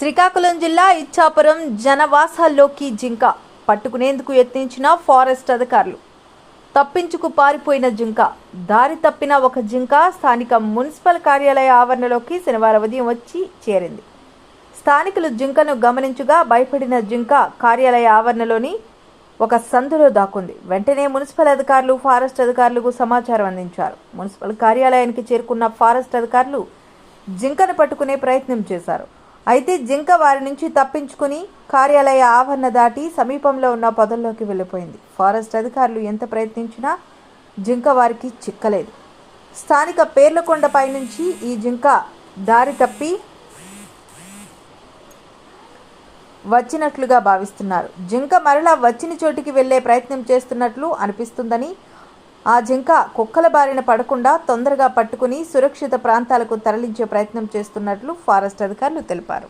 శ్రీకాకుళం జిల్లా ఇచ్చాపురం జనవాసాల్లోకి జింక పట్టుకునేందుకు యత్నించిన ఫారెస్ట్ అధికారులు. తప్పించుకు పారిపోయిన జింక దారి తప్పిన ఒక జింక స్థానిక మున్సిపల్ కార్యాలయ ఆవరణలోకి శనివారం ఉదయం వచ్చి చేరింది. స్థానికులు జింకను గమనించగా భయపడిన జింక కార్యాలయ ఆవరణలోని ఒక సందులో దాక్కుంది. వెంటనే మున్సిపల్ అధికారులు ఫారెస్ట్ అధికారులకు సమాచారం అందించారు. మున్సిపల్ కార్యాలయానికి చేరుకున్న ఫారెస్ట్ అధికారులు జింకను పట్టుకునే ప్రయత్నం చేశారు. అయితే జింక వారి నుంచి తప్పించుకుని కార్యాలయ ఆవరణ దాటి సమీపంలో ఉన్న పొదల్లోకి వెళ్ళిపోయింది. ఫారెస్ట్ అధికారులు ఎంత ప్రయత్నించినా జింక వారికి చిక్కలేదు. స్థానిక పేర్లకొండపై నుంచి ఈ జింక దారి తప్పి వచ్చినట్లుగా భావిస్తున్నారు. జింక మరలా వచ్చిన చోటికి వెళ్ళే ప్రయత్నం చేస్తున్నట్లు అనిపిస్తుందని ఆ జింక కుక్కల బారిన పడకుండా తొందరగా పట్టుకుని సురక్షిత ప్రాంతాలకు తరలించే ప్రయత్నం చేస్తున్నట్లు ఫారెస్ట్ అధికారులు తెలిపారు.